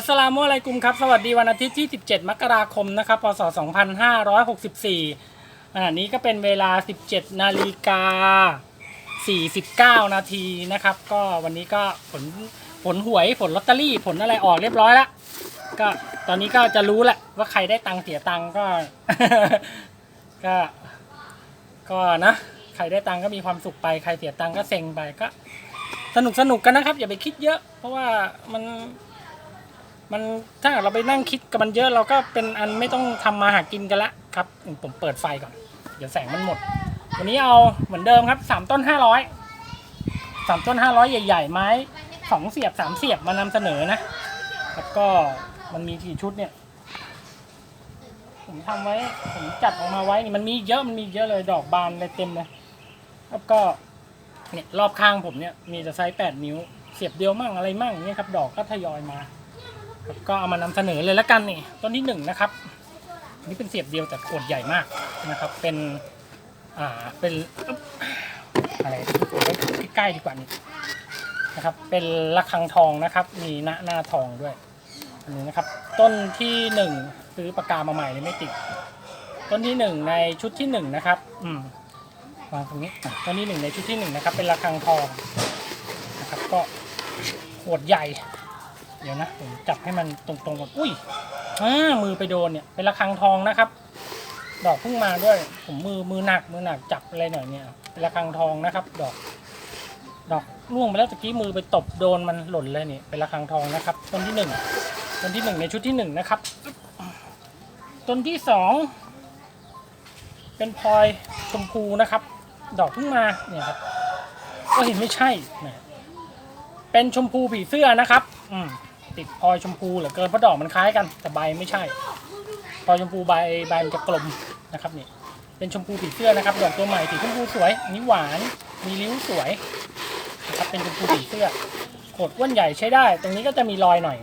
อัสสลามุอะลัยกุมครับ สวัสดีวันอาทิตย์ที่ 17 มกราคมนะครับ พศ 2564ขณะนี้ก็เป็นเวลา 17 นาฬิกา 49 นาทีนะครับ ก็วันนี้ก็ผลผลหวยผลลอตเตอรี่ผลอะไรออกเรียบร้อยแล้ว ก็ตอนนี้ก็จะรู้แหละว่าใครได้ตังค์เสียตังค์ก็ ก็ ก็นะ ใครได้ตังค์ก็มีความสุขไป ใครเสียตังค์ก็เซ็งไปก็ สนุกสนุกกันนะครับ อย่าไปคิดเยอะ เพราะว่ามัน มันถ้าเราไปนั่งคิดกับมันเยอะเราก็เป็นอันไม่ต้องทำมาหากินกันละครับ ผมเปิดไฟก่อน เดี๋ยวแสงมันหมด วันนี้เอาเหมือนเดิมครับสามต้นห้าร้อยสามต้นห้าร้อยใหญ่ๆไม้สองเสียบสามเสียบมานำเสนอนะแล้วก็มันมีกี่ชุดเนี่ย ผมทำไว้ ผมจัดออกมาไว้นี่มันมีเยอะมันมีเยอะเลยดอกบานเลยเต็มเลยแล้วก็เนี่ยรอบข้างผมเนี่ยมีแต่ไซส์แปดนิ้ว เสียบเดียวมั่งอะไรมั่งเนี่ยครับ ดอกก็ทยอยมา ก็เอามานำเสนอเลยแล้วกันนี่ต้นที่หนึ่งนะครับนี่เป็นเสียบเดียวแต่ขวดใหญ่มากนะครับ เป็นอ่าเป็นอะไรใกล้ๆดีกว่านี่นะครับ เป็นระฆังทองนะครับ มีหน้าหน้าทองด้วยอันนี้นะครับ ต้นที่หนึ่งซื้อปากกามาใหม่เลยไม่ติด ต้นที่หนึ่งในชุดที่หนึ่งนะครับอืมวางตรงนี้ต้นที่หนึ่งในชุดที่หนึ่งนะครับเป็นระฆังทองนะครับ ก็ขวดใหญ่ เดี๋ยวนะผมจับให้มันตรงๆก่อนอุ้ยอ่ามือไปโดนเนี่ยเป็นระฆังทองนะครับ ดอกเพิ่งมาด้วย ผมมือมือหนักมือหนักจับอะไรหน่อยเนี่ยเป็นระฆังทองนะครับ ดอก ดอกร่วงไปแล้วตะกี้มือไปตบโดนมันหล่นเลยนี่เป็นระฆังทองนะครับ ต้นที่หนึ่งต้นที่หนึ่งในชุดที่หนึ่งนะครับ ต้นที่สองเป็นพลอยชมพูนะครับ ดอกเพิ่งมาเนี่ยครับก็เห็นไม่ใช่นะเป็นชมพูผีเสื้อนะครับ อืม ติดพลอยชมพูเหลือเกินเพราะดอกมันคล้ายกันแต่ใบไม่ใช่พลอยชมพูใบใบมันจะกลมนะครับนี่เป็นชมพูผีเสื้อนะครับดอกตัวใหม่สีชมพูสวยอันนี้หวานมีริ้วสวยนะครับเป็นชมพูผีเสื้อโขดอ้วนใหญ่ใช้ได้ ตรงนี้ก็จะมีรอยหน่อย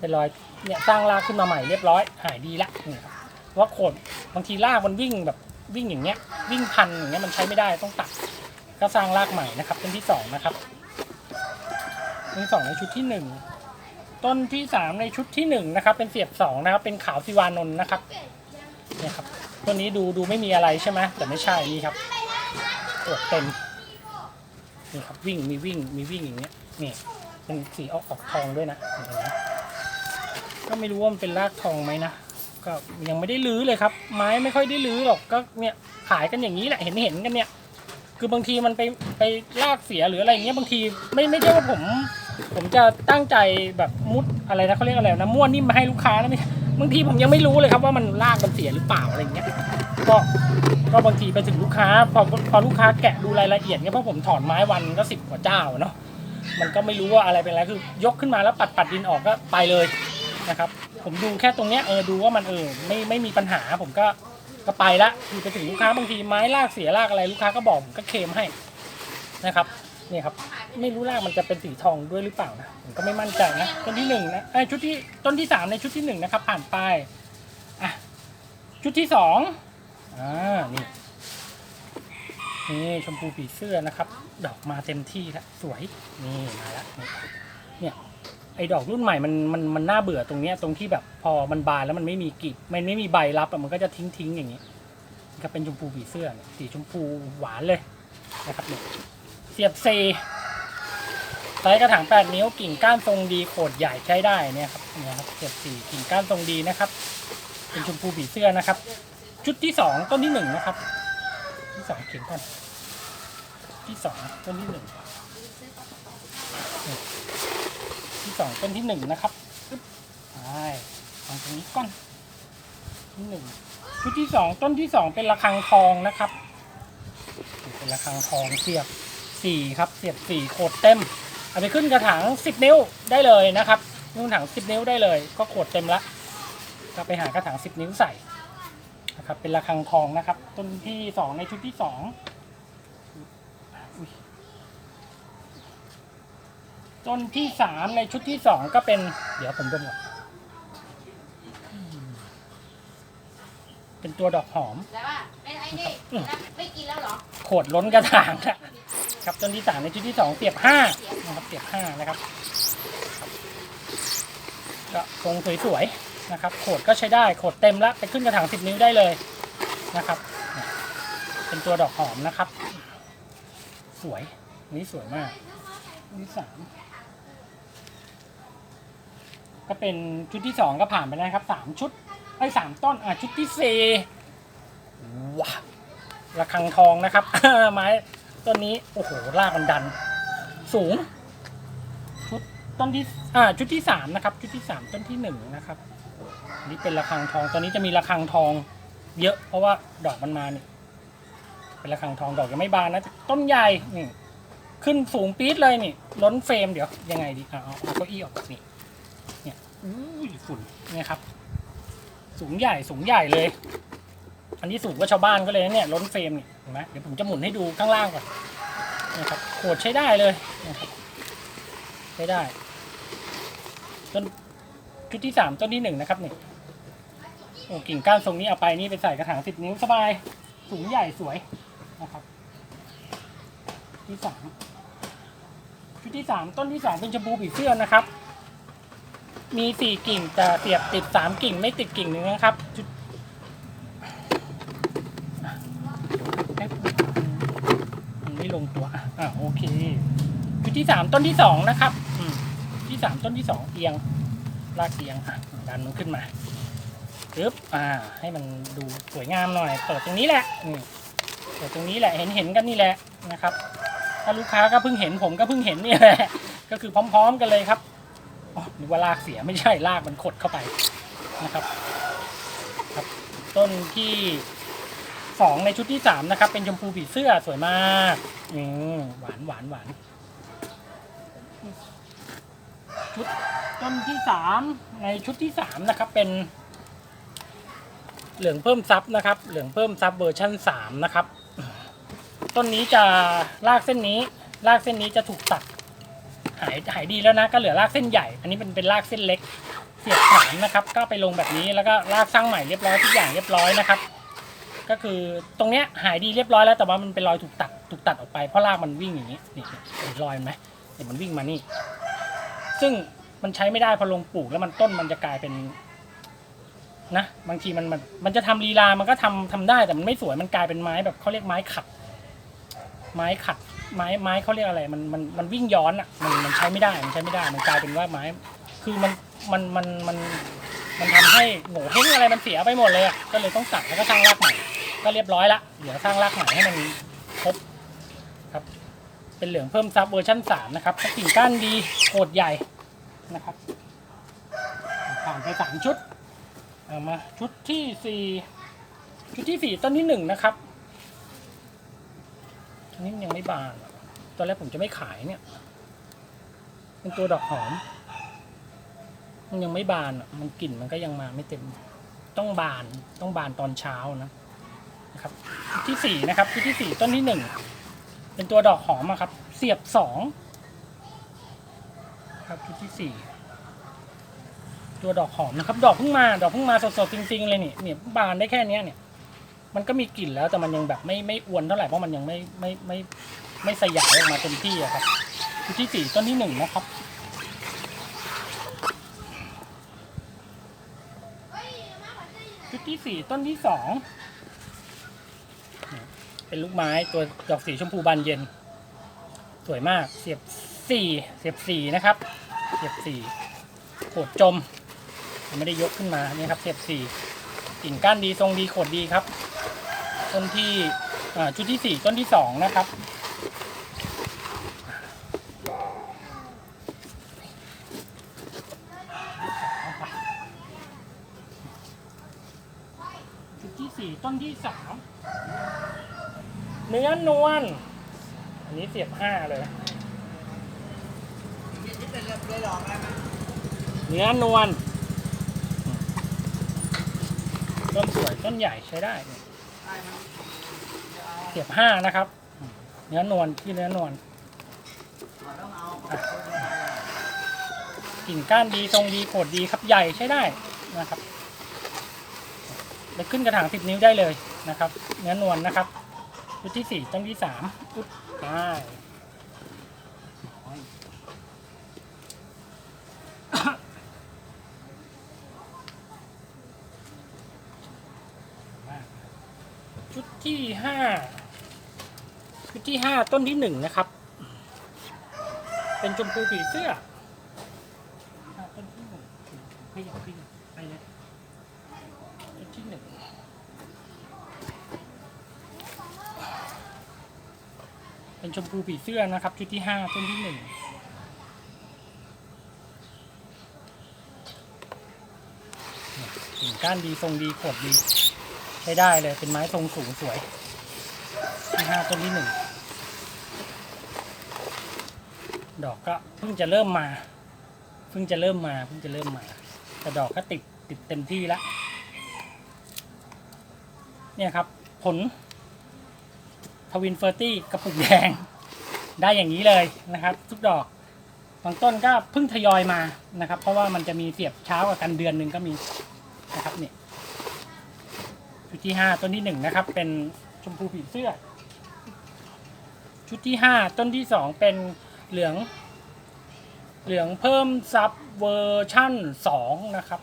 เป็นรอยเนี่ยสร้างรากขึ้นมาใหม่เรียบร้อยหายดีละนี่ครับว่าโขดบางทีรากมันวิ่งแบบวิ่งอย่างเงี้ย วิ่งพันอย่างเงี้ยมันใช้ไม่ได้ต้องตัดก็สร้างรากใหม่นะครับต้นที่สองนะครับต้นที่สองในชุดที่หนึ่ง ต้นที่สามในชุดที่หนึ่งนะครับ เป็นเสียบสองนะครับ เป็นขาวสิวานนท์นะครับเนี่ยครับต้นนี้ดูดูไม่มีอะไรใช่ไหมแต่ไม่ใช่นี่ครับอวดเต็มนี่ครับวิ่งมีวิ่งมีวิ่งอย่างเงี้ยนี่เป็นสีออกออกทองด้วยนะเห็นไหมก็ไม่รู้ว่ามันเป็นรากทองไหมนะก็ยังไม่ได้ลื้อเลยครับ ไม้ไม่ค่อยได้ลื้อหรอกก็เนี่ยขายกันอย่างนี้แหละเห็นเห็นกันเนี่ย คือบางทีมันไปไปลากเสียหรืออะไรเงี้ยบางทีไม่ไม่ใช่ว่าผม ผมจะตั้งใจแบบมุดอะไรนะเขาเรียกอะไรนะม้วนนิ่มมาให้ลูกค้าแล้วม่ใช่บางทีผมยังไม่รู้เลยครับว่ามันลากมันเสียหรือเปล่าอะไรเงี้ยก็ก็บางทีไปถึงลูกค้าพอพอลูกค้าแกะดูรายละเอียดเนี่ยเพราะผมถอนไม้วันก็สิบกว่าเจ้าเนาะมันก็ไม่รู้ว่าอะไรเป็นอะไรคือยกขึ้นมาแล้วปัดปัดดินออกก็ไปเลยนะครับ ผมดูแค่ตรงเนี้ยเออดูว่ามันเออไม่ไม่มีปัญหาผมก็ก็ไปละคือไปถึงลูกค้าบางทีไม้ลากเสียลากอะไรลูกค้าก็บอกผมก็เคลมให้นะครับ นี่ครับ ไม่รู้ลากมันจะเป็นสีทองด้วยหรือเปล่านะผมก็ไม่มั่นใจนะต้นที่หนึ่งนะไอชุดที่ต้นที่สามในชุดที่หนึ่งนะครับ ผ่านไปอะชุดที่สองอ่านี่นี่ชมพูผีเสื้อนะครับ ดอกมาเต็มที่แล้วสวยนี่มาแล้วเนี่ยไอ้ดอกรุ่นใหม่มันมันมันน่าเบื่อตรงเนี้ยตรงที่แบบพอมันบานแล้วมันไม่มีกลีบมันไม่มีใบรับอะมันก็จะทิ้งทิ้งอย่างนี้ก็เป็นชมพูผีเสื้อเนี่ยสีชมพูหวานเลยนะครับเนี่ย เสียบเซไซส์กระถาง 8 นิ้วกิ่งก้านทรงดีโขดใหญ่ใช้ได้เนี่ยครับเนี่ยครับเสียบสี่กิ่งก้านทรงดีนะครับ เป็นชมพูผีเสื้อนะครับ ชุดที่สองต้นที่หนึ่งนะครับ ที่สองเขียนก่อนที่สองต้นที่หนึ่งที่สองต้นที่หนึ่งนะครับปึ๊บไปวางตรงนี้ก่อนที่หนึ่งชุดที่สองต้นที่สองเป็นระฆังทองนะครับ เป็นระฆังทองเสียบ สี่ครับเสียบสี่โขดเต็ม เอาไปขึ้นกระถางสิบนิ้วได้เลยนะครับขึ้นกระถางสิบนิ้วได้เลย ก็โขดเต็มละก็ไปหากระถางสิบนิ้วใส่นะครับเป็นระฆังทองนะครับ ต้นที่สองในชุดที่สองอุ๊ยต้นที่สามในชุดที่สองก็เป็น เดี๋ยวผมดมก่อนอืมเป็นตัวดอกหอม แล้วว่าเป็นไอ้นี่แล้วไม่กินแล้วเหรอ โขดล้นกระถางนะ ครับต้นที่สามในชุดที่สองเสียบห้านะครับเสียบห้านะครับก็ทรงสวยๆนะครับ โขดก็ใช้ได้โขดเต็มแล้วไปขึ้นกระถาง10นิ้วได้เลยนะครับ เป็นตัวดอกหอมนะครับ สวยนี่สวยมากนี่สามก็เป็นชุดที่สองก็ผ่านไปแล้วครับสามชุดไอ้สามต้นอะชุดที่สี่ว้าระฆังทองนะครับไม้ ต้นนี้โอ้โหรากมันดัน สูง ชุดต้นที่อ่าชุดที่สามนะครับ ชุดที่สามต้นที่หนึ่งนะครับอันนี่เป็นระฆังทองตอนนี้จะมีระฆังทอง เยอะเพราะว่าดอกมันมาเนี่ยเป็นระฆังทองดอกยังไม่บานนะต้นใหญ่นี่ขึ้นสูงปี๊ดเลยนี่ ล้นเฟรมเดี๋ยวยังไงดีอะเอาเอาเก้าอี้ออกนี่เนี่ยอุ้ยฝุ่นเนี่ยครับ สูงใหญ่สูงใหญ่เลย อันนี้สูงกว่าชาวบ้านก็เลยนะเนี่ยล้นเฟรมนี่ เห็นไหมเดี๋ยวผมจะหมุนให้ดูข้างล่างก่อนนะครับโขดใช้ได้เลยนะครับใช้ได้ต้นชุดที่สามต้นที่หนึ่งนะครับนี่โอ้กิ่งก้านทรงนี้เอาไปนี่ไปใส่กระถางสิบนิ้วสบายสูงใหญ่สวยนะครับ ที่สามชุดที่สามต้นที่สองเป็นชมพูผีเสื้อนะครับ มีสี่กิ่งแต่เสียบติดสามกิ่งไม่ติดกิ่งหนึ่งนะครับ ชุดแป๊บนึงมันไม่ ลงตัวอะโอเคชุดที่สามต้นที่สองนะครับอืมที่สามต้นที่สองเอียงลากเอียงอะดันมันขึ้นมาปึ๊บอ่า ให้มันดูสวยงามหน่อยเปิดตรงนี้แหละนี่เปิดตรงนี้แหละเห็นเห็นกันนี่แหละนะครับ ถ้าลูกค้าก็เพิ่งเห็นผมก็เพิ่งเห็นนี่แหละก็คือพร้อม ๆ กันเลยครับอ๋อนึกว่าลากเสียไม่ใช่ลากมันขดเข้าไปนะครับครับต้นที่สองในชุดที่สามนะครับ เป็นชมพูผีเสื้อสวยมาก อืมหวานหวานหวานชุดต้นที่สามในชุดที่สามนะครับเป็น เหลืองเพิ่มซับนะครับ เหลืองเพิ่มซับเวอร์ชั่นสามนะครับ ต้นนี้จะลากเส้นนี้ ลากเส้นนี้จะถูกตัดหายหายดีแล้วนะก็เหลือลากเส้นใหญ่ อันนี้เป็นเป็นลากเส้นเล็ก เสียบฐานนะครับ ก็ไปลงแบบนี้แล้วก็ลากสร้างใหม่เรียบร้อยทุกอย่างเรียบร้อยนะครับ ก็คือตรงเนี้ยหายดีเรียบร้อยแล้วแต่ว่ามันเป็นรอยถูกตัด ถูกตัดออกไปเพราะลากมันวิ่งอย่างนี้นี่เห็นรอยมันไหมเห็นมันวิ่งมานี่ ซึ่งมันใช้ไม่ได้พอลงปลูกแล้วมันต้นมันจะกลายเป็นนะบางทีมันมันมันจะทำลีลา มันก็ทำทำได้แต่มันไม่สวยมันกลายเป็นไม้แบบเขาเรียกไม้ขัด ไม้ขัด ไม้ไม้เขาเรียกอะไร มันมันมันวิ่งย้อนอะมันมันใช้ไม่ได้มันใช้ไม่ได้ มันกลายเป็นว่าไม้ คือมันมันมันมันมันทำให้โง่เฮงอะไรมันเสียไปหมดเลยอะก็เลยต้องตัดแล้วก็สร้างรากใหม่ ก็เรียบร้อยละเดี๋ยวสร้างรากใหม่ให้มันครบครบ เป็นเหลืองเพิ่มซับเวอร์ชันสามนะครับกิ่งก้านดีโคดใหญ่นะครับผ่านไปสามชุดเอามาชุดที่สี่ชุดที่สี่ต้นที่หนึ่งนะครับอันนี้ยังไม่บานตอนแรกผมจะไม่ขายเนี่ย เป็นตัวดอกหอม มันยังไม่บานมันกลิ่นมันก็ยังมาไม่เต็ม ต้องบานต้องบานตอนเช้านะนะครับ ชุดที่สี่นะครับชุดที่สี่ต้นที่หนึ่ง เป็นตัวดอกหอมอะครับ เสียบสองครับชุดที่สี่ตัวดอกหอมนะครับ ดอกเพิ่งมาดอกเพิ่งมาสดๆจริงๆเลยนี่เนี่ยบานได้แค่เนี้ยเนี่ย มันก็มีกลิ่นแล้วแต่มันยังแบบไม่ไม่อวนเท่าไหร่เพราะมันยังไม่ไม่ไม่ไม่สยายออกมาเต็มที่อะครับชุดที่สี่ต้นที่หนึ่งนะครับชุดที่สี่ต้นที่สอง เป็นลูกไม้ตัวดอกสีชมพูบานเย็น สวยมากเสียบสี่เสียบสี่นะครับเสียบสี่โขดจมไม่ได้ยกขึ้นมานี่ครับเสียบสี่กิ่งก้านดีทรงดีโขดดีครับ ต้นที่ชุดที่สี่ต้นที่สองนะครับจุดที่สี่ต้นที่สาม เนื้อนวล อันนี้เสียบห้าเลย เนื้อนวลต้นสวยต้นใหญ่ใช้ได้ เสียบห้านะครับ เนื้อนวลที่เนื้อนวลกิ่งก้านดีทรงดีโขดดีครับใหญ่ใช้ได้นะครับไปขึ้นกระถางสิบนิ้วได้เลยนะครับ เนื้อนวลนะครับ ชุดที่สี่ต้องที่สามปึ๊บตายชุดที่ห้าชุดที่ห้าต้นที่หนึ่งนะครับ เป็นชมพูผีเสื้อ ชมพูผีเสื้อนะครับ ชุดที่ห้าต้นที่หนึ่งกิ่งก้านดีทรงดีขดดีใช้ได้เลยเป็นไม้ทรงสูงสวย ที่ห้าต้นที่หนึ่งดอกก็เพิ่งจะเริ่มมา เพิ่งจะเริ่มมาเพิ่งจะเริ่มมา แต่ดอกก็ติดติดเต็มที่แล้วเนี่ยครับ ผล วินเฟอร์ตี้กระปุกแดง ได้อย่างนี้เลยนะครับ ทุกดอกบางต้นก็เพิ่งทยอยมานะครับ เพราะว่ามันจะมีเสียบเช้ากว่ากันเดือนหนึ่งก็มีนะครับนี่ชุดที่ห้าต้นที่หนึ่งนะครับ เป็นชมพูผีเสื้อ ชุดที่ห้าต้นที่สองเป็นเหลือง เหลืองเพิ่มซับเวอร์ชั่นสองนะครับ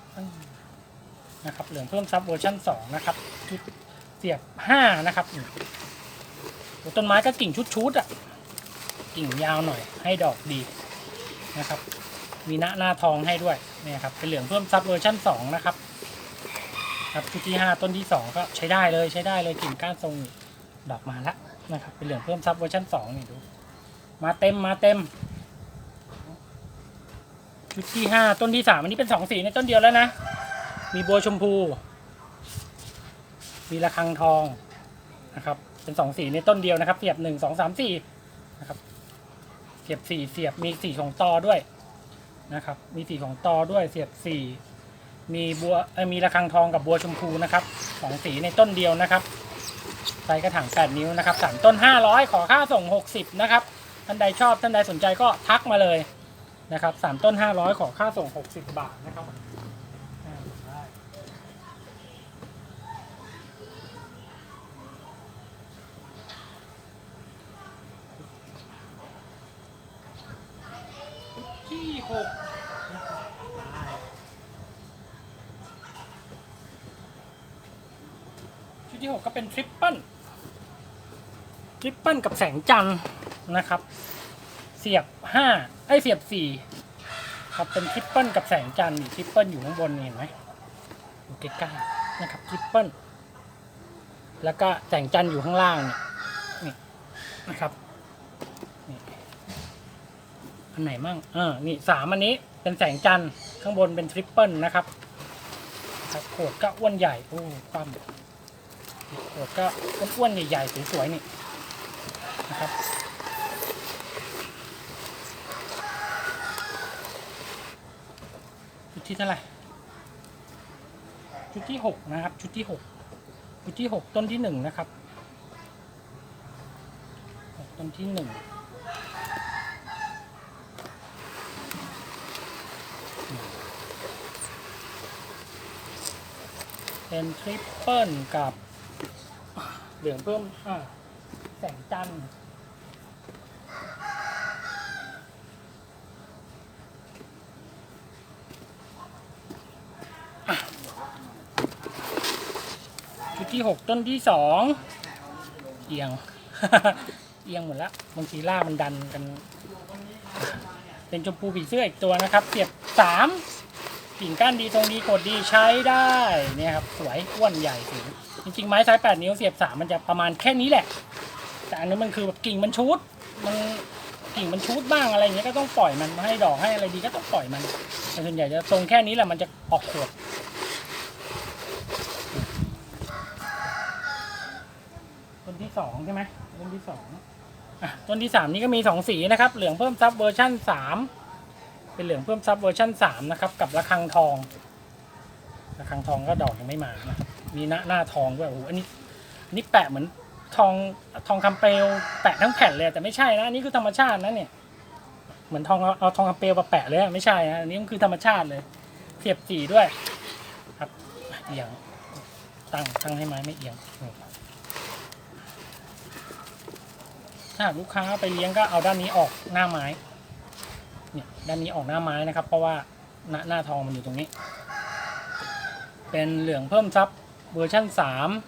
นะครับเหลืองเพิ่มซับเวอร์ชั่นสองนะครับชุดเสียบห้านะครับ ต้นไม้ก็กิ่งชุดๆอะ กิ่งยาวหน่อย ให้ดอกดีนะครับ มีหน้าหน้าทองให้ด้วยเนี่ยครับเป็นเหลืองเพิ่มซับเวอร์ชั่นสองนะครับ ครับชุดที่ห้าต้นที่สองก็ใช้ได้เลยใช้ได้เลยกิ่งก้านทรงดอกมาแล้วนะครับเป็นเหลืองเพิ่มซับเวอร์ชันสองนี่ดู มาเต็มมาเต็มชุดที่ห้าต้นที่สามอันนี้เป็นสองสีในต้นเดียวแล้วนะ มีบัวชมพู มีระฆังทองนะครับ เป็นสองสีในต้นเดียวนะครับ เสียบหนึ่งสองสามสี่นะครับ เสียบสี่เสียบมีสีของตอด้วยนะครับ มีสีของตอด้วยเสียบสี่มีบัวมีระฆังทองกับบัวชมพูนะครับสองสีในต้นเดียวนะครับไซส์กระถาง8นิ้วนะครับสามต้น500ขอค่าส่ง60นะครับท่านใดชอบท่านใดสนใจก็ทักมาเลยนะครับสามต้น500ขอค่าส่ง60บาทนะครับ ที่หกนะครับชุดที่หกก็เป็นทริปเปิลทริปเปิลกับแสงจันทร์นะครับ เสียบห้าไอเสียบสี่ครับเป็นทริปเปิลกับแสงจันทร์ทริปเปิลอยู่ข้างบนนี่เห็นไหมอยู่ใกล้ๆนะครับทริปเปิลแล้วก็แสงจันทร์อยู่ข้างล่างนี่นี่นะครับ อันไหนมั่งเออนี่สามอันนี้เป็นแสงจันทร์ข้างบนเป็นทริปเปิลนะครับครับโขดก็อ้วนใหญ่โอ้ความขวดก็อ้วนๆใหญ่ๆสวยๆนี่นะครับชุดที่เท่าไหร่ชุดที่หกนะครับ ชุดที่หกชุดที่หกต้นที่หนึ่งนะครับต้นที่หนึ่ง เป็นทริปเปิลกับเหลืองเพิ่มอ่าแสงจันทร์ชุดที่หกต้นที่สองเอียง เอียงหมดแล้วบางทีล่ามันดันกัน เป็นชมพูผีเสื้ออีกตัวนะครับเสียบสาม กิ่งก้านดีตรงดีกดดีใช้ได้เนี่ยครับสวยอ้วนใหญ่สูงจริงๆไม้ไซส์8นิ้วเสียบสามมันจะประมาณแค่นี้แหละ แต่อันนี้มันคือแบบกิ่งมันชุดมันกิ่งมันชุดบ้างอะไรอย่างเงี้ยก็ต้องปล่อยมันมาให้ดอกให้อะไรดีก็ต้องปล่อยมันแต่ส่วนใหญ่จะทรงแค่นี้แหละมันจะออกขวดต้นที่สองใช่ไหมต้นที่สองอะต้นที่สามนี่ก็มีสองสีนะครับ เหลืองเพิ่มซับเวอร์ชั่นสาม เป็นเหลืองเพิ่มซับเวอร์ชั่นสามนะครับกับระฆังทองระฆังทองก็ดอกยังไม่มานะครับมีหน้าหน้าทองด้วยโอ้โหอันนี้อันนี้แปะเหมือนทองทองคำเปลวแปะทั้งแผ่นเลยแต่ไม่ใช่นะอันนี้คือธรรมชาตินะเนี่ยเหมือนทองเอาทองคำเปลวมาแปะเลยไม่ใช่นะอันนี้มันคือธรรมชาติเลยเสียบสีด้วยครับเอียงตั้งตั้งให้ไม้ไม่เอียงถ้าลูกค้าไปเลี้ยงก็เอาด้านนี้ออกหน้าไม้ ด้านนี้ออกหน้าไม้นะครับ เพราะว่าหน้าหน้าทองมันอยู่ตรงนี้ เป็นเหลืองเพิ่มซับเวอร์ชั่น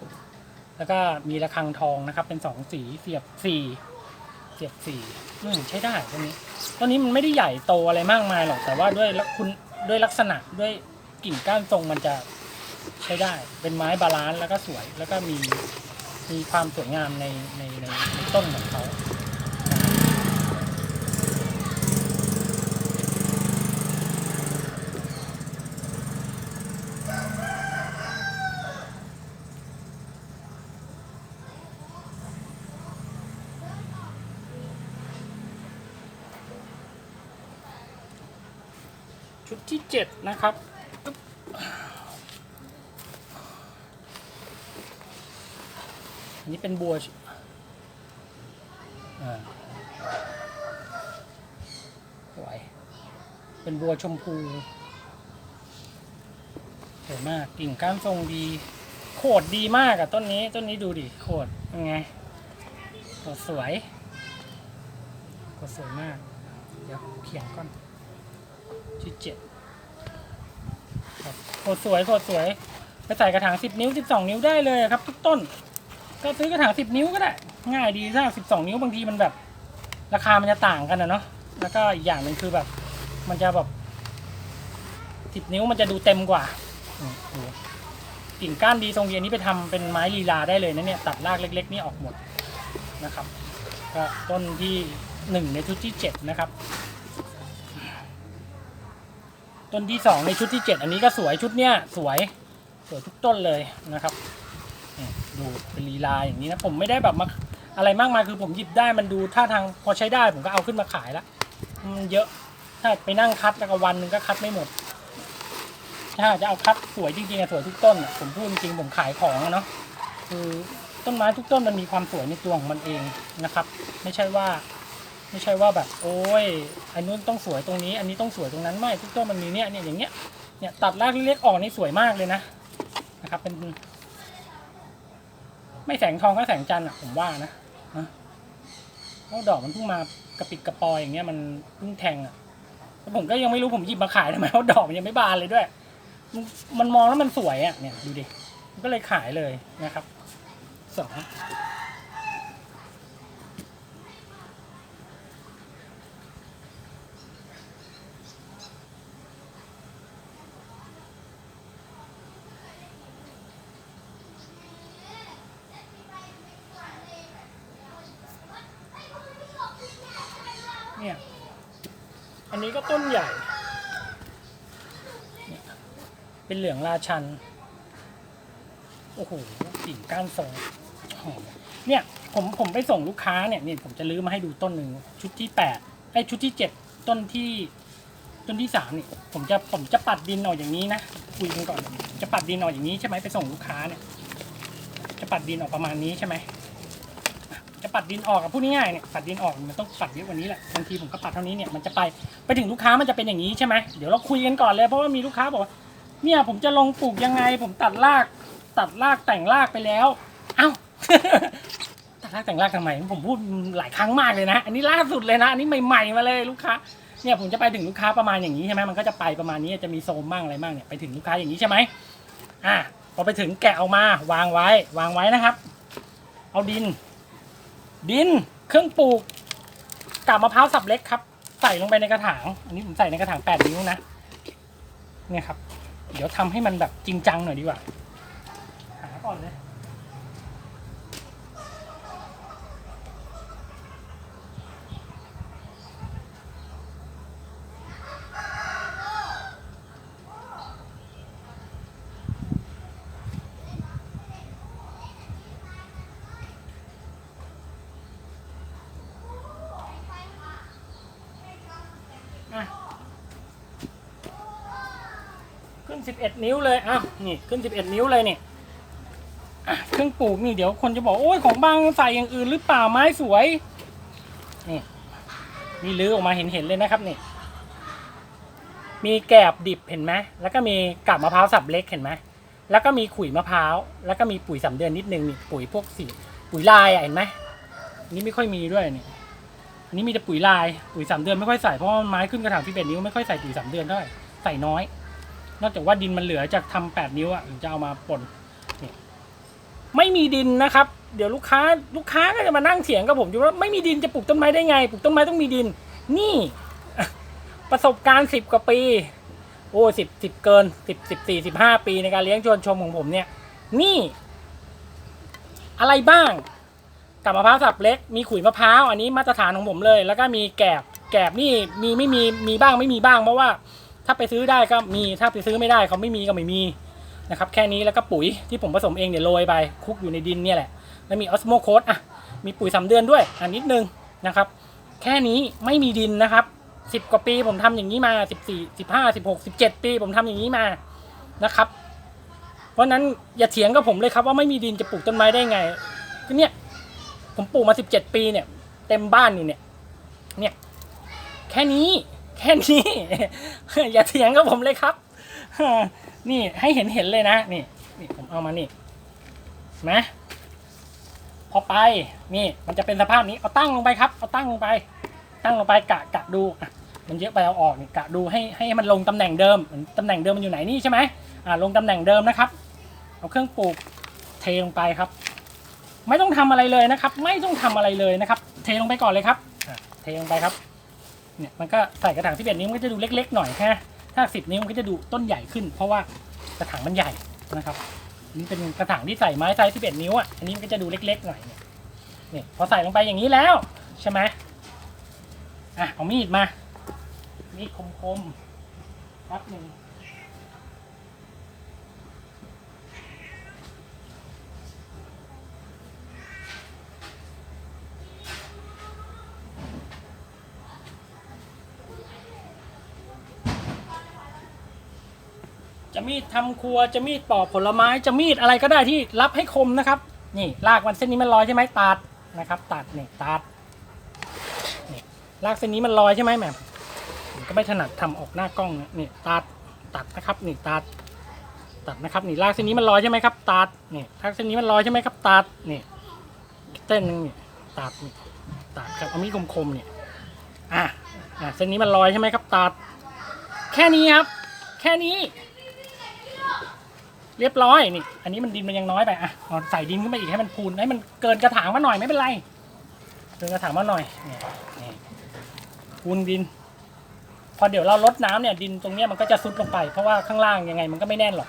3 แล้วก็มีระฆังทองนะครับ เป็นสองสีเสียบสีเสียบสีอืมใช้ได้ต้นนี้ต้นนี้มันไม่ได้ใหญ่โตอะไรมากมายหรอก แต่ว่าด้วยลักคุณด้วยลักษณะด้วยกิ่งก้านทรงมันจะใช้ได้ เป็นไม้บาลานซ์แล้วก็สวย แล้วก็มีมีความสวยงามในในในในต้นของเขา ชุดที่เจ็ดนะครับ อันนี้เป็นบัวอ่าสวย เป็นบัวชมพูสวยมากกิ่งก้านทรงดีโขดดีมากอะต้นนี้ต้นนี้ดูดิโขดเป็นไงโขดสวยโขดสวยมาก เดี๋ยวเขียนก่อนที่เจ็ด โคตรสวยโคตรสวยไปใส่กระถางสิบนิ้วสิบสองนิ้วได้เลยครับ ทุกต้น ก็ซื้อกระถางสิบนิ้วก็ได้ ง่ายดีถ้าสิบสองนิ้วบางทีมันแบบ ราคามันจะต่างกันนะเนาะแล้วก็อีกอย่างหนึ่งคือแบบ มันจะแบบสิบนิ้วมันจะดูเต็มกว่ากิ่งก้านดีทรงเดียนนี้ไปทำเป็นไม้ลีลาได้เลยนะเนี่ยตัดรากเล็ก ๆ นี่ออกหมดนะครับก็ต้นที่หนึ่งในชุดที่เจ็ดนะครับ ต้นที่สองในชุดที่เจ็ดอันนี้ก็สวยชุดเนี้ยสวยสวยทุกต้นเลยนะครับดูเป็นลีลาอย่างนี้นะผมไม่ได้แบบมาอะไรมากมายคือผมหยิบได้มันดูท่าทางพอใช้ได้ผมก็เอาขึ้นมาขายละมันเยอะถ้าไปนั่งคัดแล้วก็วันหนึ่งก็คัดไม่หมด ถ้าจะเอาคัดสวยจริงๆอะสวยทุกต้นผมพูดจริงๆผมขายของเนาะคือต้นไม้ทุกต้นมันมีความสวยในตัวของมันเองนะครับ ไม่ใช่ว่า ไม่ใช่ว่าแบบ โอ้ยอันนู้นต้องสวยตรงนี้ อันนี้ต้องสวยตรงนั้นไม่ทุกต้นมันมีเนี่ยเนี่ยอย่างเงี้ยเนี่ยตัดรากเล็กๆออกนี่สวยมากเลยนะนะครับ เป็น ไม่แสงทองก็แสงจันทร์อะผมว่านะนะเพราะดอกมันเพิ่งมากระปิดกระปอยอย่างเงี้ยมันเพิ่งแทงอะแล้วผมก็ยังไม่รู้ผมหยิบมาขายทำไมเพราะดอกมันยังไม่บานเลยด้วย มันมองแล้วมันสวยอะเนี่ยดูดิก็เลยขายเลยนะครับสอง เนี่ย อันนี้ก็ต้นใหญ่เนี่ย เป็นเหลืองราชัน โอ้โหกิ่งก้านทรงหอมเนี่ย ผมผมไปส่งลูกค้าเนี่ยนี่ผมจะลื้อมาให้ดูต้นหนึ่งชุดที่แปดไอ้ชุดที่เจ็ดต้นที่ต้นที่สามนี่ ผมจะผมจะปัดดินออกอย่างนี้นะคุยกันก่อน จะปัดดินออกอย่างนี้ใช่ไหมไปส่งลูกค้าเนี่ย จะปัดดินออกประมาณนี้ใช่ไหมจะปัดดินออกอะพูดง่ายๆเนี่ยปัดดินออกมันต้องปัดเยอะกว่านี้แหละบางทีผมก็ปัดเท่านี้เนี่ยมันจะไปไปถึงลูกค้ามันจะเป็นอย่างนี้ใช่ไหมเดี๋ยวเราคุยกันก่อนเลยเพราะว่ามีลูกค้าบอก เนี่ยผมจะลงปลูกยังไง ผมตัดราก ตัดรากแต่งรากไปแล้ว เอ้า ตัดรากแต่งรากทำไมผมพูดหลายครั้งมากเลยนะ อันนี้ล่าสุดเลยนะ อันนี้ใหม่ๆมาเลยลูกค้า เนี่ยผมจะไปถึงลูกค้าประมาณอย่างนี้ใช่ไหมมันก็จะไปประมาณนี้จะมีโซมบ้างอะไรบ้างเนี่ยไปถึงลูกค้าอย่างนี้ใช่ไหมอะพอไปถึงแกะออกมาวางไว้ วางไว้นะครับ เอาดิน ดินเครื่องปลูกกาบมะพร้าวสับเล็กครับ ใส่ลงไปในกระถาง อันนี้ผมใส่ในกระถางแปดนิ้วนะ เนี่ยครับ เดี๋ยวทำให้มันแบบจริงจังหน่อยดีกว่า หาก่อนเลย อะขึ้นสิบเอ็ดนิ้วเลยอ้าว นี่ขึ้นสิบเอ็ดนิ้วเลยเนี่ยเครื่องปลูกนี่เดี๋ยวคนจะบอกโอ้ยของบางใส่อย่างอื่นหรือเปล่าไม้สวยนี่นี่ลื้อออกมาเห็นเห็นเลยนะครับนี่ มีแกบดิบเห็นไหมแล้วก็มีกาบมะพร้าวสับเล็กเห็นไหมแล้วก็มีขุยมะพร้าวแล้วก็มีปุ๋ยสำเดือนนิดนึงนี่ปุ๋ยพวกสีปุ๋ยลายอะเห็นไหมนี่ไม่ค่อยมีด้วยนี่อันนี้มีแต่ปุ๋ยลายปุ๋ยสามเดือนไม่ค่อยใส่เพราะว่าไม้ขึ้นกระถางที่เป็นนิ้วไม่ค่อยใส่ปุ๋ยสามเดือนเท่าไหร่ใส่น้อย นอกจากว่าดินมันเหลือจากทำแปดนิ้วอะถึงจะเอามาป่นไม่มีดินนะครับ เดี๋ยวลูกค้าลูกค้าก็จะมานั่งเถียงกับผมอยู่ว่าไม่มีดินจะปลูกต้นไม้ได้ไงปลูกต้นไม้ต้องมีดิน นี่ประสบการณ์สิบกว่าปี โอ้สิบสิบเกินสิบสิบสี่สิบห้าปีในการเลี้ยงชวนชมของผมเนี่ย นี่ อะไรบ้างกับมะพร้าวสับเล็กมีขุยมะพร้าวอันนี้มาตรฐานของผมเลย แล้วก็มีแกบแกบนี่มีไม่มีมีบ้างไม่มีบ้างเพราะว่า ถ้าไปซื้อได้ก็มีถ้าไปซื้อไม่ได้เขาไม่มีก็ไม่มีนะครับแค่นี้แล้วก็ปุ๋ยที่ผมผสมเองเนี่ยโรยไปคุกอยู่ในดินเนี่ยแหละแล้วมีออสโมโคสอะมีปุ๋ยสามเดือนด้วยอันนิดนึงนะครับ แค่นี้ไม่มีดินนะครับสิบกว่าปีผมทำอย่างนี้มาสิบสี่สิบห้าสิบหกสิบเจ็ดปีผมทำอย่างนี้มานะครับ เพราะฉะนั้นอย่าเถียงกับผมเลยครับว่าไม่มีดินจะปลูกต้นไม้ได้ไงก็เนี่ยผมปลูกมาสิบเจ็ดปีเนี่ย เต็มบ้านอยู่เนี่ยเนี่ยแค่นี้ แค่นี้ อย่าเถียงกับผมเลยครับ นี่ให้เห็นเห็นเลยนะนี่นี่ผมเอามานี่นะพอไปนี่มันจะเป็นสภาพนี้เอาตั้งลงไปครับ เอาตั้งลงไป ตั้งลงไปกะกะดูอะมันเยอะไปเอาออกนี่กะดูให้ให้มันลงตำแหน่งเดิมตำแหน่งเดิมมันอยู่ไหนนี่ใช่ไหมอ่าลงตำแหน่งเดิมนะครับ เอาเครื่องปลูกเทลงไปครับ ไม่ต้องทำอะไรเลยนะครับ ไม่ต้องทำอะไรเลยนะครับ เทลงไปก่อนเลยครับเทลงไปครับ เนี่ยมันก็ใส่กระถาง11นิ้วมันก็จะดูเล็กๆหน่อยแค่ถ้า10นิ้วมันก็จะดูต้นใหญ่ขึ้น เพราะว่ากระถางมันใหญ่นะครับนนี่เป็นกระถางที่ใส่ไม้ไซส์11นิ้วอะอันนี้มันก็จะดูเล็กๆหน่อยเนี่ยเนี่ยพอใส่ลงไปอย่างนี้แล้วใช่ไหมอะเอามีดมามีดคมๆครับหนึ่ง จะมีดทำครัวจะมีดปอกผลไม้จะมีดอะไรก็ได้ที่รับให้คมนะครับ นี่ลากมันเส้นนี้มันลอยใช่ไหมตัดนะครับ ตัดนี่ตัดนี่ลากเส้นนี้มันลอยใช่ไหมแหม่ก็ไม่ถนัดทำออกหน้ากล้องนะนี่ตัดตัดนะครับนี่ตัดตัดนะครับนี่ลากเส้นนี้มันลอยใช่ไหมครับตัดนี่ลากเส้นนี้มันลอยใช่ไหมครับตัดนี่เส้นหนึงนี่ตัดนี่ตัดครับเอามีดคมๆเนี่ยอะอะเส้นนี้มันลอยใช่ไหมครับตัด แค่นี้ครับ แค่นี้ เรียบร้อยนี่ อันนี้มันดินมันยังน้อยไปอะเอาใส่ดินขึ้นไปอีกให้มันพูนให้มันเกินกระถางมาหน่อยไม่เป็นไรเกินกระถางมาหน่อยนี่นี่พูนดิน พอเดี๋ยวเราลดน้ำเนี่ยดินตรงเนี้ยมันก็จะซุดลงไป เพราะว่าข้างล่างยังไงมันก็ไม่แน่นหรอก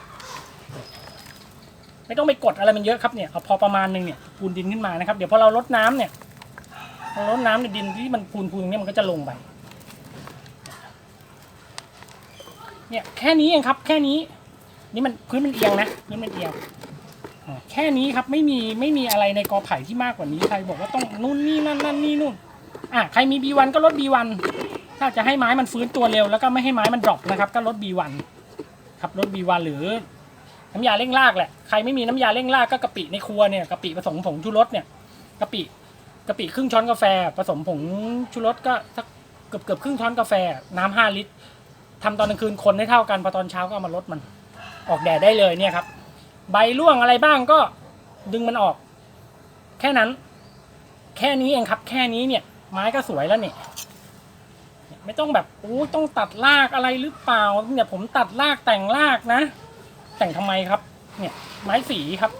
ไม่ต้องไปกดอะไรมันเยอะครับเนี่ยเอาพอประมาณนึงเนี่ยพูนดินขึ้นมานะครับเดี๋ยวพอเราลดน้ำเนี่ยเราลดน้ำในยดินที่มันพูนพูนตรงเนี้ยมันก็จะลงไปเนี่ยแค่นี้เองครับแค่นี้ นี่มันพื้นมันเอียงนะพื้นมันเอียงแค่นี้ครับไม่มีไม่มีอะไรในกอไผ่ที่มากกว่านี้ใครบอกว่าต้องนู่นนี่นั่นนั่นนี่นู่นอะใครมี B1 ก็ลด B1 ถ้าจะให้ไม้มันฟื้นตัวเร็วแล้วก็ไม่ให้ไม้มันดรอปนะครับ ก็ลด B1 ครับลด B1 หรือน้ำยาเร่งรากแหละใครไม่มีน้ำยาเร่งรากก็กะปิในครัวเนี่ยกะปิผสมผงชูรสเนี่ยกะปิกะปิครึ่งช้อนกาแฟ ผสมผงชูรสก็สักเกือบเกือบครึ่งช้อนกาแฟ น้ำห้าลิตรทำตอนกลางคืนคนให้เท่ากันพอตอนเช้าก็เอามาลดมัน ออกแดดได้เลยเนี่ยครับ ใบร่วงอะไรบ้างก็ดึงมันออก แค่นั้น แค่นี้เองครับ แค่นี้เนี่ย ไม้ก็สวยแล้วเนี่ยไม่ต้องแบบโอ้ต้องตัดรากอะไรหรือเปล่าเนี่ยผมตัดรากแต่งรากนะ แต่งทำไมครับ เนี่ยไม้สีครับ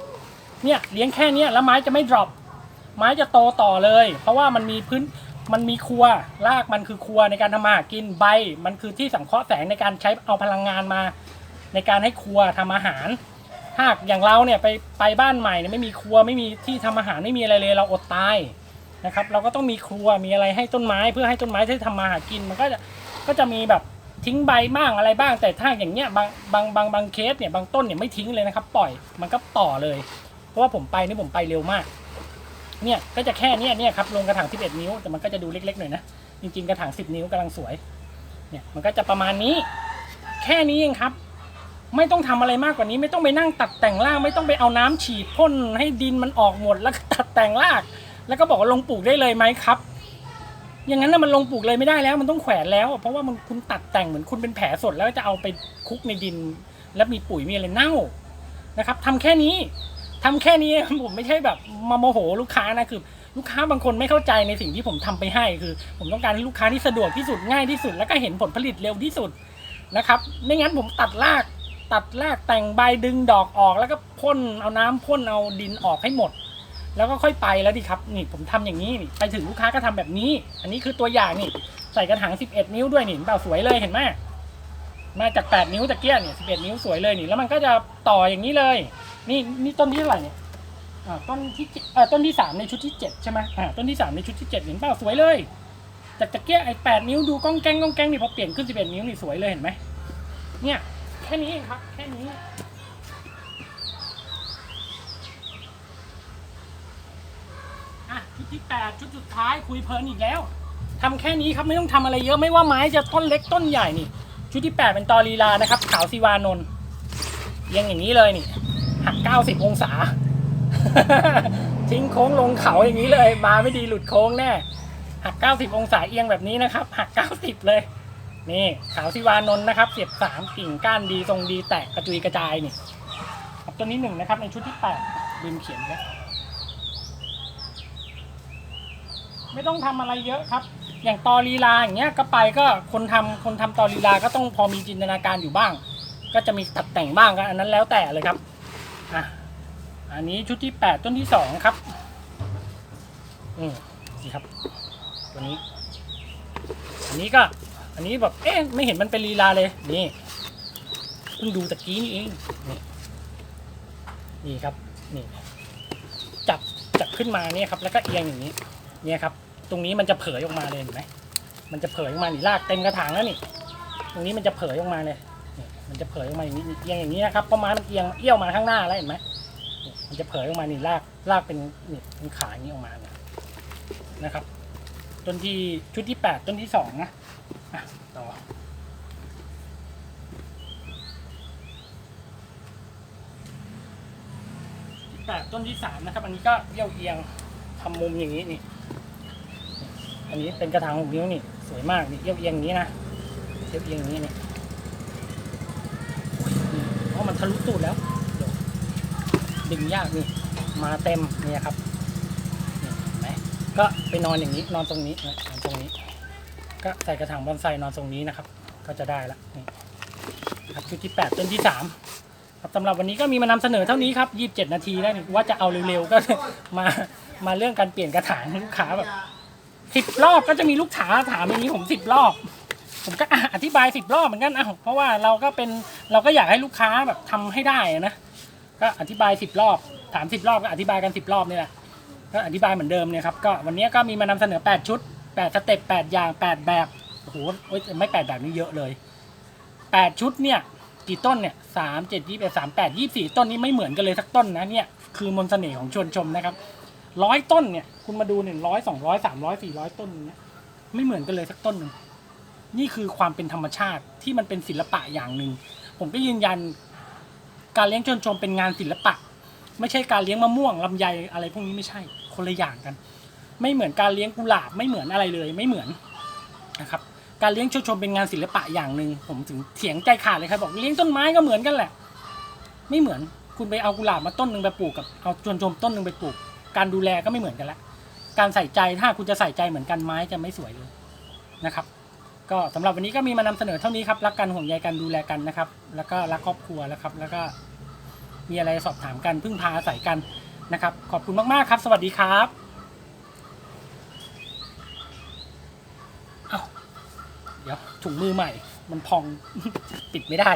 เนี่ยเลี้ยงแค่เนี้ยแล้วไม้จะไม่ดรอปไม้จะโตต่อเลย เพราะว่ามันมีพื้นมันมีครัวรากมันคือครัวในการทำมาหากินใบ มันคือที่สังเคราะห์แสงในการใช้เอาพลังงานมา ในการให้ครัวทำอาหารถ้าอย่างเราเนี่ยไปไปบ้านใหม่เนี่ยไม่มีครัวไม่มีที่ทำอาหารไม่มีอะไรเลยเราอดตายนะครับเราก็ต้องมีครัวมีอะไรให้ต้นไม้เพื่อให้ต้นไม้ได้ทำมาหากินมันก็จะก็จะมีแบบทิ้งใบบ้างอะไรบ้าง แต่ถ้าอย่างเงี้ยบางบางบางบางเคสเนี่ยบางต้นเนี่ยไม่ทิ้งเลยนะครับปล่อยมันก็ต่อเลย เพราะว่าผมไปนี่ผมไปเร็วมากเนี่ยก็จะแค่เนี้ยเนี่ยครับลงกระถาง 11 นิ้วแต่มันก็จะดูเล็กๆหน่อยนะจริงๆกระถาง 10 นิ้วกำลังสวยเนี่ยมันก็จะประมาณนี้ แค่นี้เองครับ ไม่ต้องทำอะไรมากกว่านี้ ไม่ต้องไปนั่งตัดแต่งรากไม่ต้องไปเอาน้ำฉีดพ่นให้ดินมันออกหมดแล้วก็ตัดแต่งราก แล้วก็บอกว่าลงปลูกได้เลยไหมครับ อย่างนั้นน่ะมันลงปลูกเลยไม่ได้แล้ว มันต้องแขวนแล้ว เพราะว่ามันคุณตัดแต่งเหมือนคุณเป็นแผลสดแล้วจะเอาไปคลุกในดิน แล้วมีปุ๋ยมีอะไรเน่านะครับทำแค่นี้ทำแค่นี้ผมไม่ใช่แบบมาโมโหลูกค้านะคือ ลูกค้าบางคนไม่เข้าใจในสิ่งที่ผมทำไปให้คือ ผมต้องการให้ลูกค้าที่สะดวกที่สุดง่ายที่สุด แล้วก็เห็นผลผลิตเร็วที่สุดนะครับ ไม่งั้นผมตัดราก ตัดรากแต่งใบดึงดอกออกแล้วก็พ่นเอาน้ำพ่นเอาดินออกให้หมด แล้วก็ค่อยไปแล้วดิครับนี่ผมทำอย่างนี้นี่ไปถึงลูกค้าก็ทำแบบนี้ อันนี้คือตัวอย่างนี่ใส่กระถาง 11 นิ้วด้วยนี่เปล่าสวยเลยเห็นไหมมาจาก 8 นิ้วตะเกียเนี่ย11 นิ้วสวยเลยนี่แล้วมันก็จะต่ออย่างนี้เลย นี่นี่ต้นที่เท่าไหร่เนี่ยต้นที่เอ่อต้นที่สามในชุดที่เจ็ดใช่ไหมต้นที่สามในชุดที่เจ็ดเห็นเปล่าสวยเลยจากตะเกียไอ้แปดนิ้วดูก้องแกงก้องแกงนี่พอเปลี่ยนขึ้น 11 นิ้วนี่สวยเลยเห็นไหมเนี่ย แค่นี้เองครับ แค่นี้ อะ ชุดที่แปดชุดสุดท้ายคุยเพลินอีกแล้วทำแค่นี้ครับไม่ต้องทำอะไรเยอะไม่ว่าไม้จะต้นเล็กต้นใหญ่นี่ ชุดที่แปดเป็นตอลีลานะครับ ขาวซีวานนท์เอียงอย่างนี้เลยนี่ หักเก้าสิบองศา ทิ้งโค้งลงเขาอย่างนี้เลย มาไม่ดีหลุดโค้งแน่ หักเก้าสิบองศาเอียงแบบนี้นะครับ หักเก้าสิบเลย นี่ขาวซีวานนท์นะครับเสียบสามกิ่งก้านดีทรงดีแตกกระจุยกระจายนี่ครับตัวนี้หนึ่งนะครับในชุดที่แปดลืมเขียนไว้ไม่ต้องทำอะไรเยอะครับ อย่างตอลีลาอย่างเงี้ยก็ไปก็คนทำคนทำตอลีลาก็ต้องพอมีจินตนาการอยู่บ้าง ก็จะมีตัดแต่งบ้างก็อันนั้นแล้วแต่เลยครับอะอันนี้ชุดที่แปดต้นที่สองครับอืมสิครับ ตัวนี้ อันนี้ก็ อันนี้แบบเอ๊ะไม่เห็นมันเป็นลีลาเลยนี่เพิ่งดูตะกี้นี่เองนี่นี่ครับนี่จับจับขึ้นมาเนี่ยครับ แล้วก็เอียงอย่างนี้ เนี่ยครับ ตรงนี้มันจะเผยออกมาเลยเห็นไหมมันจะเผยออกมานี่รากเต็มกระถางแล้วนี่ ตรงนี้มันจะเผยออกมาเลยนี่มันจะเผยออกมาอย่างนี้เอียงอย่างนี้นะครับเพราะไม้มันเอียงเอี้ยวมาข้างหน้าแล้วเห็นไหมมันจะเผยออกมานี่รากรากเป็นนี่เป็นขาอย่างนี้ออกมาเนี่ยนะครับ ต้นที่ชุดที่แปดต้นที่สองนะ อะต่อแปดต้นที่สามนะครับ อันนี้ก็เอี้ยวเอียงทำมุมอย่างนี้นี่ อันนี้เป็นกระถางหกนิ้วนี่ สวยมากนี่เอียงเอียงอย่างนี้นะเอียงเอียงอย่างนี้นี่เพราะมันทะลุตูดแล้วดึงยากนี่มาเต็มเนี่ยครับนี่เห็นไหมก็ไปนอนอย่างนี้นอนตรงนี้นะนอนตรงนี้ ก็ใส่กระถางบอนไซนอนตรงนี้นะครับ ก็จะได้ละนี่ครับชุดที่แปดต้นที่สามครับสำหรับวันนี้ก็มีมานำเสนอเท่านี้ครับยี่สิบเจ็ดนาทีแล้วนี่ว่าจะเอาเร็วๆ ก็มามาเรื่องการเปลี่ยนกระถางลูกค้าแบบสิบรอบก็จะมีลูกค้าถามอย่างนี้ผมสิบรอบ ผมก็อธิบายสิบรอบเหมือนกันอะเพราะว่าเราก็เป็นเราก็อยากให้ลูกค้าแบบทำให้ได้นะก็อธิบายสิบรอบถามสิบรอบก็อธิบายกันสิบรอบนี่แหละก็อธิบายเหมือนเดิมเนี่ยครับก็วันนี้ก็มีมานำเสนอแปดชุด แปดสเต็ปแปดอย่างแปดแบบโอ้โหไม่แปดแบบนี้เยอะเลยแปดชุดเนี่ยกี่ต้นเนี่ยสามเจ็ดยี่สิบเอ็ดสามแปดยี่สี่ต้นนี้ไม่เหมือนกันเลยสักต้นนะเนี่ยคือมนต์เสน่ห์ของชวนชมนะครับร้อยต้นเนี่ยคุณมาดูหนึ่งร้อยสองร้อยสามร้อยสี่ร้อยต้นเนี่ยไม่เหมือนกันเลยสักต้นหนึ่งนี่คือความเป็นธรรมชาติที่มันเป็นศิลปะอย่างหนึ่งผมก็ยืนยัน การเลี้ยงชนชมเป็นงานศิลปะ ไม่ใช่การเลี้ยงมะม่วงลำไยอะไรพวกนี้ไม่ใช่คนละอย่างกัน ไม่เหมือนการเลี้ยงกุหลาบไม่เหมือนอะไรเลยไม่เหมือนนะครับการเลี้ยงชนชมเป็นงานศิลปะอย่างหนึ่งผมถึงเถียงใจขาดเลยครับบอกเลี้ยงต้นไม้ก็เหมือนกันแหละ ไม่เหมือนคุณไปเอากุหลาบมาต้นหนึ่งไปปลูกกับเอาชวนชมต้นหนึ่งไปปลูก การดูแลก็ไม่เหมือนกันละการใส่ใจถ้าคุณจะใส่ใจเหมือนกันไม้จะไม่สวยเลยนะครับ ก็สำหรับวันนี้ก็มีมานำเสนอเท่านี้ครับรักกันห่วงใยกันดูแลกันนะครับ แล้วก็รักครอบครัวแล้วครับ แล้วก็มีอะไรสอบถามกันพึ่งพาอาศัยกันนะครับ ขอบคุณมากๆครับ สวัสดีครับ เดี๋ยวถุงมือใหม่ มันพอง ปิดไม่ได้